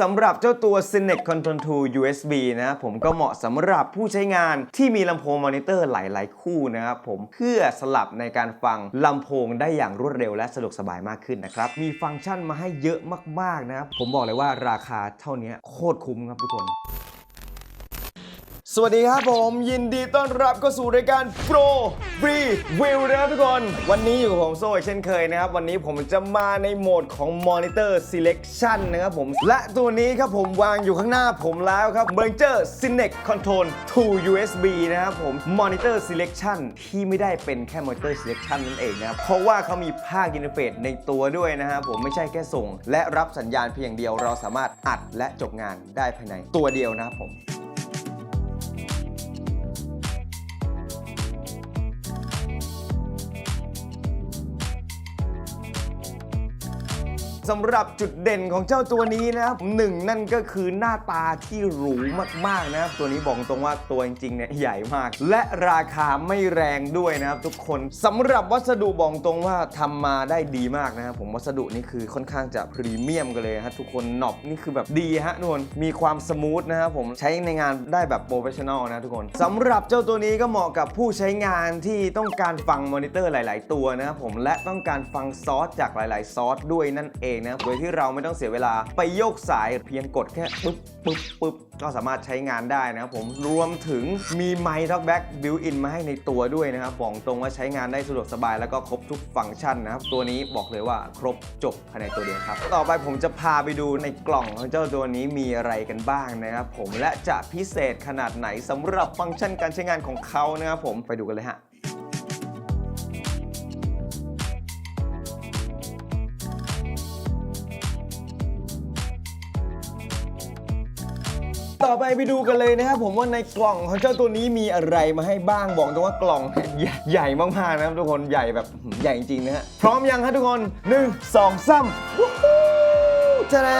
สำหรับเจ้าตัว Synect Control 2 USB นะครับผมก็เหมาะสำหรับผู้ใช้งานที่มีลำโพงมอนิเตอร์หลาย ๆ คู่นะครับผมเพื่อสลับในการฟังลำโพงได้อย่างรวดเร็วและสะดวกสบายมากขึ้นนะครับ มีฟังก์ชันมาให้เยอะมาก ๆ นะครับ ผมบอกเลยว่าราคาเท่านี้โคตรคุ้มครับทุกคน สวัสดีครับผมยินดีต้อนรับเข้าสู่รายการ Pro Review นะครับทุกคน วันนี้อยู่กับผมโซ่อีกเช่นเคยนะครับ วันนี้ผมจะมาในโหมดของ Monitor Selection นะครับผม และตัวนี้ครับผมวางอยู่ข้างหน้าผมแล้วครับ m o n i t o r Cinec Control 2 USB นะครับผม Monitor Selection ที่ไม่ได้เป็นแค่ Monitor Selection นั่นเองนะครับ เพราะว่าเขามีภาคอินเทอร์เฟซในตัวด้วยนะครับผมไม่ใช่แค่ส่ง และรับสัญญาณเพียงเดียวเราสามารถอัดและจบงานได้ภายในตัวเดียวนะครับผม สำหรับจุดเด่นของเจ้าตัวนี้นะครับหนึ่งนั่นก็คือหน้าตาที่หรูมากๆนะครับตัวนี้บอกตรงว่าตัวจริงๆเนี่ยใหญ่มาก และราคาไม่แรงด้วยนะครับทุกคนสำหรับวัสดุบอกตรงว่าทำมาได้ดีมากนะครับผมวัสดุนี่คือค่อนข้างจะพรีเมียมกันเลยฮะทุกคนหนอบนี่คือแบบดีฮะนวลมีความสมูทนะครับผมใช้ในงานได้แบบโปรเฟชชั่นอลนะทุกคนสำหรับเจ้าตัวนี้ก็เหมาะกับผู้ใช้งานที่ต้องการฟังมอนิเตอร์หลาย ๆ ตัวนะครับผมและต้องการฟังซอสจากหลาย ๆ ซอสด้วยนั่นเองนะ โดยที่เราไม่ต้องเสียเวลาไปโยกสายเพียงกดแค่ปึ๊บปึ๊บปึ๊บก็สามารถใช้งานได้นะครับผมรวมถึงมีไมค์ท็อกแบ็กบิวอินมาให้ในตัวด้วยนะครับบอกตรงว่าใช้งานได้สะดวกสบายแล้วก็ครบทุกฟังก์ชันนะครับ ตัวนี้บอกเลยว่าครบจบภายในตัวเดียวครับ ต่อไปผมจะพาไปดูในกล่องของเจ้าตัวนี้มีอะไรกันบ้างนะครับผมและจะพิเศษขนาดไหนสำหรับฟังก์ชันการใช้งานของเขานะครับผมไปดูกันเลยฮะ ต่อไปไปดูกันเลยนะครับผมว่าในกล่องของเจ้าตัวนี้มีอะไรมาให้บ้างบอกตรงว่ากล่องใหญ่มากๆนะครับทุกคนใหญ่แบบใหญ่จริงๆนะฮะพร้อมยังครับทุกคน 1 2 3วู้ จะแน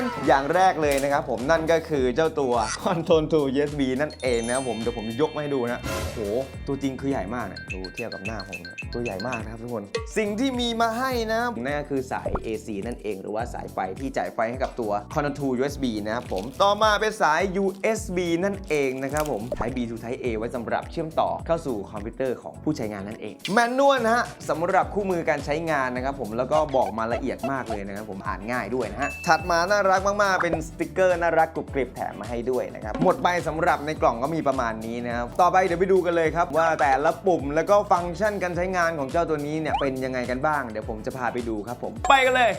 นอย่างแรกเลยนะครับผมนั่นก็คือเจ้าตัว Control 2 USB นั่นเองนะครับผมเดี๋ยวผมยกมาให้ดูนะโอ้โหตัวจริงคือใหญ่มากนะดูเทียบกับหน้าผมนะตัวใหญ่มากนะครับทุกคนสิ่งที่มีมาให้นะนั่นก็คือสาย AC นั่นเอง หรือว่าสายไฟที่จ่ายไฟให้กับตัว Control 2 USB นะครับผมต่อมาเป็นสาย USB นั่นเองนะครับผม Type B to Type A ไว้สำหรับเชื่อมต่อเข้าสู่คอมพิวเตอร์ของผู้ใช้งานนั่นเองแมนนวลนะฮะสำหรับคู่มือการใช้งานนะครับผมแล้วก็บอกมาละเอียดมากเลยนะครับผมอ่านง่ายด้วยนะฮะ ถัดมาน่ารักมาก ๆ เป็นสติกเกอร์น่ารักกรุบกริบแถมมาให้ด้วยนะครับ หมดไปสำหรับในกล่องก็มีประมาณนี้นะครับ ต่อไปเดี๋ยวไปดูกันเลยครับ ว่าแต่ละปุ่มแล้วก็ฟังก์ชันการใช้งานของเจ้าตัวนี้เนี่ยเป็นยังไงกันบ้าง เดี๋ยวผมจะพาไปดูครับผม ไปกันเลย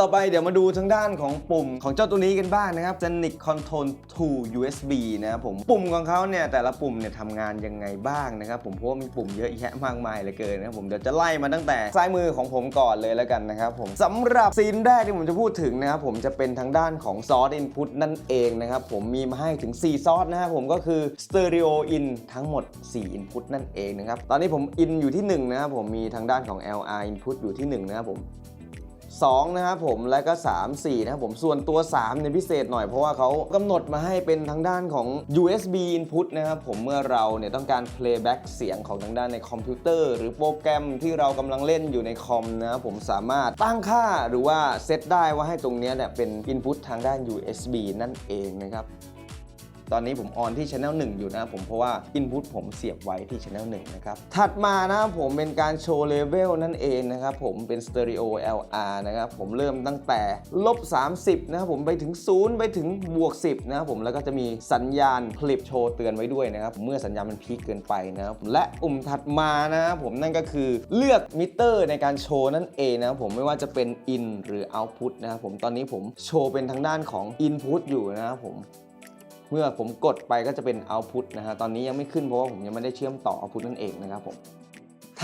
ต่อไปเดี๋ยวมาดูทางด้านของปุ่มของเจ้าตัวนี้กันบ้างนะครับ Zenic Control 2 USB นะครับผมปุ่มของเขาเนี่ยแต่ละปุ่มเนี่ยทำงานยังไงบ้างนะครับผมเพราะว่ามีปุ่มเยอะแยะมากมายเหลือเกินนะครับผมเดี๋ยวจะไล่มาตั้งแต่ซ้ายมือของผมก่อนเลยแล้วกันนะครับผมสำหรับซีนแรกที่ผมจะพูดถึงนะครับผมจะเป็นทางด้านของซอส Input นั่นเองนะครับผมมีมาให้ถึง 4 ซอสนะครับผมก็คือ Stereo In ทั้งหมด 4 Input นั่นเองนะครับตอนนี้ผมอินอยู่ที่1นะครับผมมีทางด้านของ LR Input อยู่ที่1นะครับผม 2นะครับผมและก็ 3 4นะครับผมส่วนตัว 3 เนี่ยพิเศษหน่อยเพราะว่าเขากำหนดมาให้เป็นทางด้านของ USB input นะครับผมเมื่อเราเนี่ยต้องการ playback เสียงของทางด้านในคอมพิวเตอร์ หรือโปรแกรมที่เรากำลังเล่นอยู่ในคอมนะครับผมสามารถตั้งค่าหรือว่าเซตได้ว่าให้ตรงนี้เนี่ยเป็น input ทางด้าน USB นั่นเองนะครับ ตอนนี้ผมออนที่ Channel 1 อยู่นะครับผมเพราะว่า Input ผมเสียบไว้ที่ Channel 1 นะครับ ถัดมานะครับผมเป็นการโชว์เลเวลนั่นเองนะครับผมเป็น Stereo LR นะครับผมเริ่มตั้งแต่ลบ 30 นะครับผมไปถึง 0 ไปถึงบวก 10 นะครับผมแล้วก็จะมีสัญญาณคลิปโชว์เตือนไว้ด้วยนะครับเมื่อสัญญาณมันพีคเกินไปนะครับและปุ่มถัดมานะครับผมนั่นก็คือเลือกมิเตอร์ในการโชว์นั่นเองนะครับผมไม่ว่าจะเป็น In หรือ Output นะครับผมตอนนี้ผมโชว์เป็นทางด้านของ Input อยู่นะครับผม เมื่อผมกดไปก็จะเป็น output นะฮะตอนนี้ยังไม่ขึ้นเพราะว่าผมยังไม่ได้เชื่อมต่อ output นั่นเองนะครับผม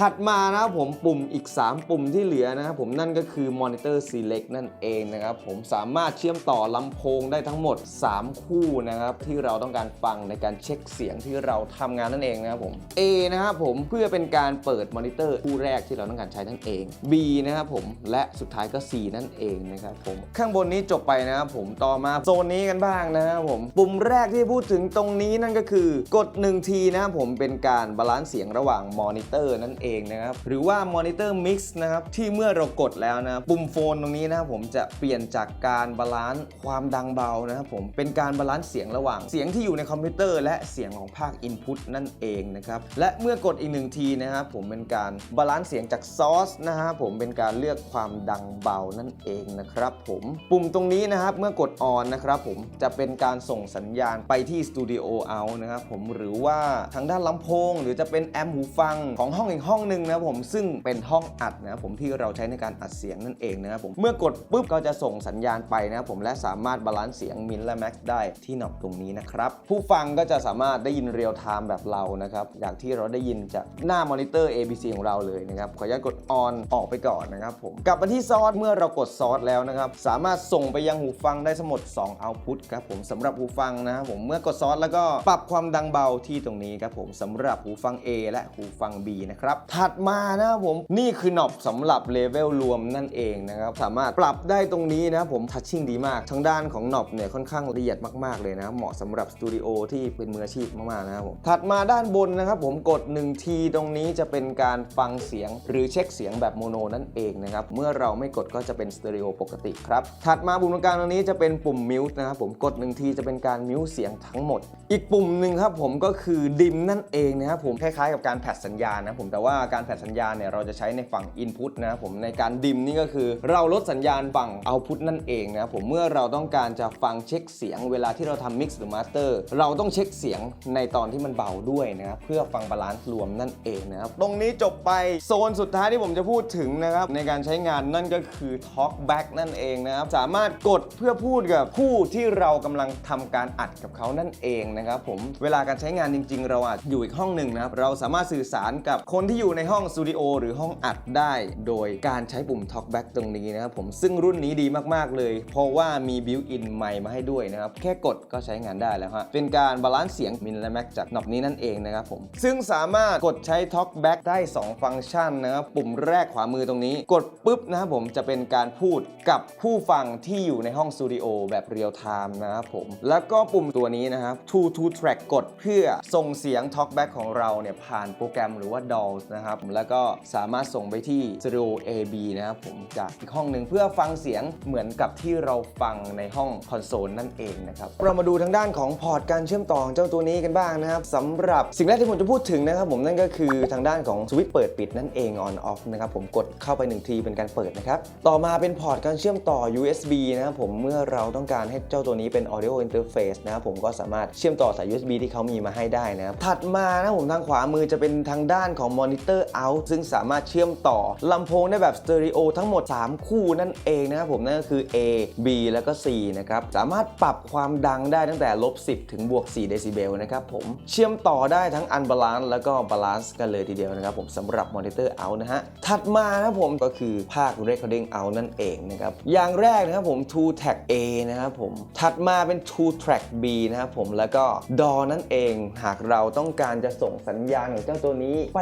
ถัดมานะครับผมปุ่มอีก 3 ปุ่มที่เหลือนะครับผมนั่นก็คือ monitor select นั่นเองนะครับผมสามารถเชื่อมต่อลำโพงได้ทั้งหมด 3 คู่นะครับที่เราต้องการฟังในการเช็คเสียงที่เราทำงานนั่นเองนะครับผม A นะครับผมเพื่อเป็นการเปิดมอนิเตอร์คู่แรกที่เราต้องการใช้นั่นเอง B นะครับผมและสุดท้ายก็ C นั่นเองนะครับผมข้างบนนี้จบไปนะครับผมต่อมาโซนนี้กันบ้างนะครับผมปุ่มแรกที่พูดถึงตรงนี้นั่นก็คือกด1ทีนะครับผมเป็นการบาลานซ์เสียงระหว่างมอนิเตอร์นั่นเองเองนะครับหรือว่า Monitor Mix นะครับที่เมื่อเรากดแล้วนะปุ่มโฟนตรงนี้นะครับผมจะเปลี่ยนจากการบาลานซ์ความดังเบานะครับผมเป็นการบาลานซ์เสียงระหว่าง เสียงที่อยู่ในคอมพิวเตอร์และเสียงของภาค Input นั่นเองนะครับและเมื่อกดอีกหนึ่งทีนะครับผมเป็นการบาลานซ์เสียงจากซอสนะครับผมเป็นการเลือกความดังเบานั่นเองนะครับผมปุ่มตรงนี้นะครับเมื่อกดออนนะครับผมจะเป็นการส่งสัญญาณไปที่ Studio Out นะครับผมหรือว่าทางด้านลำโพง หรือจะเป็นแอมหูฟังของห้องอีกห้องหนึ่งนะผมซึ่งเป็นห้องอัดนะผมที่เราใช้ในการอัดเสียงนั่นเองนะครับผมเมื่อกดปุ๊บก็จะส่งสัญญาณไปนะครับผมและสามารถบาลานซ์เสียงมินและแม็กได้ที่หนอบตรงนี้นะครับผู้ฟังก็จะสามารถได้ยินเรียลไทม์แบบเรานะครับอย่างที่เราได้ยินจากหน้ามอนิเตอร์ ABC ของเราเลยนะครับขออนุญาตกด on ออกไปก่อนนะครับผมกลับมาที่ซอสเมื่อเรากดซอสแล้วนะครับสามารถส่งไปยังหูฟังได้ทั้งหมด2 output ครับผมสำหรับหูฟังนะครับผมเมื่อกดซอสแล้วก็ปรับความดังเบาที่ตรงนี้ครับผมสำหรับหูฟัง A และหูฟัง B นะครับถัดมานะครับผมนี่คือหนอบสำหรับเลเวลรวมนั่นเองนะครับสามารถปรับได้ตรงนี้นะครับผมทัชชิ่งดีมากทางด้านของหนอบเนี่ยค่อนข้างละเอียดมากๆเลยนะเหมาะสำหรับสตูดิโอที่เป็นมืออาชีพมากๆนะครับผมถัดมาด้านบนนะครับผมกด1ทีตรงนี้จะเป็นการฟังเสียงหรือเช็คเสียงแบบโมโนนั่นเองนะครับเมื่อเราไม่กดก็จะเป็นสเตอริโอปกติครับถัดมาปุ่มตรงกลางตรงนี้จะเป็นปุ่มมิวส์นะครับผมกด1ทีจะเป็นการมิวส์เสียงทั้งหมด อีกปุ่มหนึ่งครับผมก็คือดิมนั่นเองนะครับผมคล้ายๆกับการแผดสัญญาณนะผมแต่ว่าการแผดสัญญาณเนี่ยเราจะใช้ในฝั่ง Input นะครับผมในการดิมนี่ก็คือ เราลดสัญญาณฝั่ง Output นั่นเองนะครับผมเมื่อเราต้องการจะฟังเช็คเสียงเวลาที่เราทำ Mix หรือ Master เราต้องเช็คเสียงในตอนที่มันเบาด้วยนะครับเพื่อฟังบาลานซ์รวมนั่นเองนะครับตรงนี้จบไปโซนสุดท้ายที่ผมจะพูดถึงนะครับในการใช้งานนั่นก็คือ Talk Back นั่นเองนะครับสามารถกดเพื่อพูดกับผู้ที่เรากำลังทำการอัดกับเขานั่นเองนะครับผมเวลาการใช้งานจริง ๆ เราอาจอยู่อีกห้องหนึ่งนะครับเราสามารถสื่อสารกับคนที่อยูู่่ในห้องสตูดิโอหรือห้องอัดได้ โดยการใช้ปุ่ม Talk Back ตรงนี้นะครับผมซึ่งรุ่นนี้ดีมากๆเลย เพราะว่ามีบิวอินไมค์มาให้ด้วยนะครับ แค่กดก็ใช้งานได้แล้วฮะเป็นการบาลานซ์เสียงมินและแม็กจากหนอบนี้นั่นเองนะครับผมซึ่งสามารถกดใช้ Talk Back ได้ 2 ฟังก์ชันนะครับปุ่มแรกขวามือตรงนี้ กดปุ๊บนะครับผมจะเป็นการพูดกับผู้ฟังที่อยู่ในห้องสตูดิโอแบบเรียลไทม์นะครับผมแล้วก็ปุ่มตัวนี้นะครับ to to track กดเพื่อส่งเสียง Talk Back ของเราเนี่ยผ่านโปรแกรมหรือว่า DAWs นะครับ แล้วก็สามารถส่งไปที่ Stereo AB นะครับผมจากอีกห้องหนึ่งเพื่อฟังเสียงเหมือนกับที่เราฟังในห้องคอนโซลนั่นเองนะครับ เรามาดูทางด้านของพอร์ตการเชื่อมต่อของเจ้าตัวนี้กันบ้างนะครับสำหรับสิ่งแรกที่ผมจะพูดถึงนะครับผมนั่นก็คือทางด้านของสวิตช์เปิดปิดนั่นเอง on off นะครับผมกดเข้าไป1ทีเป็นการเปิดนะครับต่อมาเป็นพอร์ตการเชื่อมต่อ USB นะครับผมเมื่อเราต้องการให้เจ้าตัวนี้เป็น audio interface นะครับผมก็สามารถเชื่อมต่อสาย USB ที่เขามีมาให้ได้นะครับถัดมานะผมทางขวามือจะเป็นทางด้านของ monitor out ซึ่งสามารถเชื่อมต่อลำโพงได้แบบสเตอริโอทั้งหมด 3 คู่นั่นเองนะครับผม นั่นก็คือ A B แล้วก็ C นะครับ สามารถปรับความดังได้ตั้งแต่ลบ 10 ถึงบวก 4 เดซิเบลนะครับผมเชื่อมต่อได้ทั้ง unbalance แล้วก็ balance กันเลยทีเดียวนะครับผมสำหรับ monitor out นะฮะ ถัดมานะครับผมก็คือภาค recording out นั่นเองนะครับ อย่างแรกนะครับผม two track A นะครับผม ถัดมาเป็น two track B นะครับผมแล้วก็ DAW นั่นเอง หากเราต้องการจะส่งสัญญาณของเจ้าตัวนี้ไป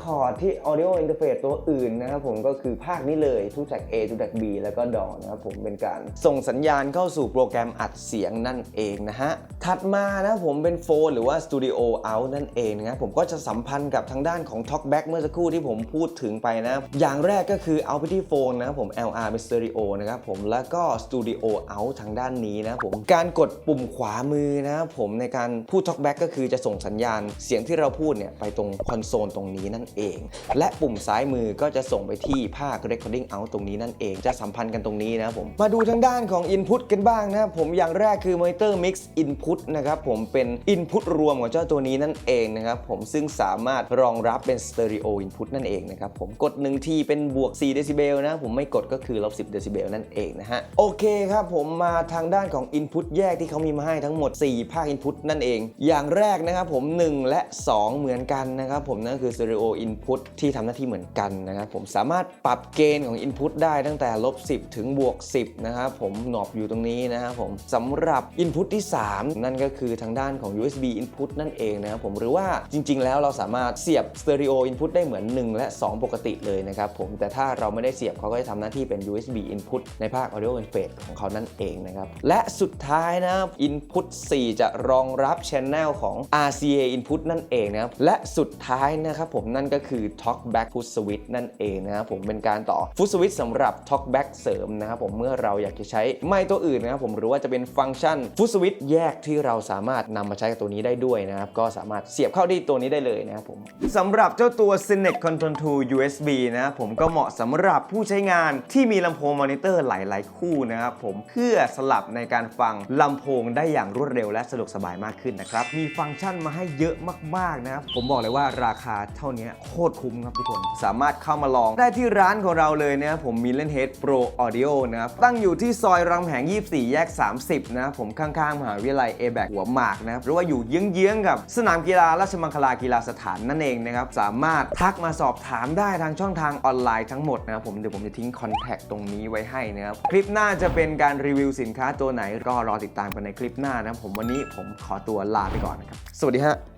คอร์ดที่ audio interface ตัวอื่นนะครับผมก็คือภาคนี้เลยทุกจาก A ทุกจาก B แล้วก็ดอนะครับผมเป็นการส่งสัญญาณเข้าสู่โปรแกรมอัดเสียงนั่นเองนะฮะ ถัดมานะผมเป็นโฟนหรือว่า Studio Out นั่นเองนะครับผมก็จะสัมพันธ์กับทางด้านของ Talkback เมื่อสักครู่ที่ผมพูดถึงไปนะ อย่างแรกก็คือเอาไปที่โฟนนะครับผม LR เป็น Stereo นะครับผมแล้วก็ Studio Out ทางด้านนี้นะผมการกดปุ่มขวามือนะครับผมในการพูด Talkback ก็คือจะส่งสัญญาณเสียงที่เราพูดเนี่ยไปตรงคอนโซลตรงนี้นั่นเอง และปุ่มซ้ายมือก็จะส่งไปที่ภาค Recording Out ตรงนี้นั่นเองจะสัมพันธ์กันตรงนี้นะผมมาดูทางด้านของ Input กันบ้างนะครับผมอย่างแรกคือ Monitor Mix Input นะครับผมเป็น Input รวมของเจ้าตัวนี้นั่นเองนะครับผมซึ่งสามารถรองรับเป็น Stereo Input นั่นเองนะครับผมกด1ทีเป็นบวก4เดซิเบลนะผมไม่กดก็คือลบ10เดซิเบลนั่นเองนะฮะโอเคครับผมมาทางด้านของ Input แยกที่เขามีมาให้ทั้งหมด 4 ภาค Input นั่นเอง อย่างแรกนะครับผม 1 และ 2 เหมือนกันนะครับผมนั่นคือ Stereo Input ที่ทำหน้าที่เหมือนกันนะครับผมสามารถปรับเกณฑ์ของ Input ได้ตั้งแต่ลบ10 ถึงบวก 10 นะครับผมหนอบอยู่ตรงนี้นะครับผมสำหรับ Input ที่ 3นั่นก็คือทางด้านของ USB input นั่นเองนะครับผมหรือว่าจริง ๆ แล้วเราสามารถเสียบ stereo input ได้เหมือน 1 และ 2 ปกติเลยนะครับผมแต่ถ้าเราไม่ได้เสียบเขาก็จะทำหน้าที่เป็น USB input ในภาค audio interface ของเขานั่นเองนะครับและสุดท้ายนะครับ input 4 จะรองรับ channel ของ RCA input นั่นเองนะครับและสุดท้ายนะครับผมนั่นก็คือ talkback foot switch นั่นเองนะครับผมเป็นการต่อ foot switch สำหรับ talkback เสริมนะครับผมเมื่อเราอยากจะใช้ไมค์ตัวอื่นนะครับผมหรือว่าจะเป็นฟังก์ชัน foot switch แยกที่ที่เราสามารถนำมาใช้กับตัวนี้ได้ด้วยนะครับ ก็สามารถเสียบเข้าที่ตัวนี้ได้เลยนะครับผมสำหรับเจ้าตัว Cinex Control 2 USB นะผมก็เหมาะสำหรับผู้ใช้งานที่มีลำโพงมอนิเตอร์หลาย ๆ คู่นะครับผมเพื่อสลับในการฟังลำโพงได้อย่างรวดเร็วและสะดวกสบายมากขึ้นนะครับ มีฟังก์ชันมาให้เยอะมาก ๆ นะครับผมบอกเลยว่าราคาเท่านี้โคตรคุ้มครับทุกคน สามารถเข้ามาลองได้ที่ร้านของเราเลยนะครับผมมีเล่น Head Pro Audio นะครับตั้งอยู่ที่ซอยรามคำแหง 24 แยก 30 นะครับผมข้าง ๆ มหาวิทยาลัย a b a c หัวหมากนะครับหรือว่าอยู่เยื้องๆกับสนามกีฬาราชมังคลากีฬาสถานนั่นเองนะครับสามารถทักมาสอบถามได้ทางช่องทางออนไลน์ทั้งหมดนะครับผมเดี๋ยวผมจะทิ้งคอนแทคตรงนี้ไว้ให้นะครับคลิปหน้าจะเป็นการรีวิวสินค้าตัวไหนก็รอติดตามกันในคลิปหน้านะครับผมวันนี้ผมขอตัวลาไปก่อนนะครับสวัสดีฮะ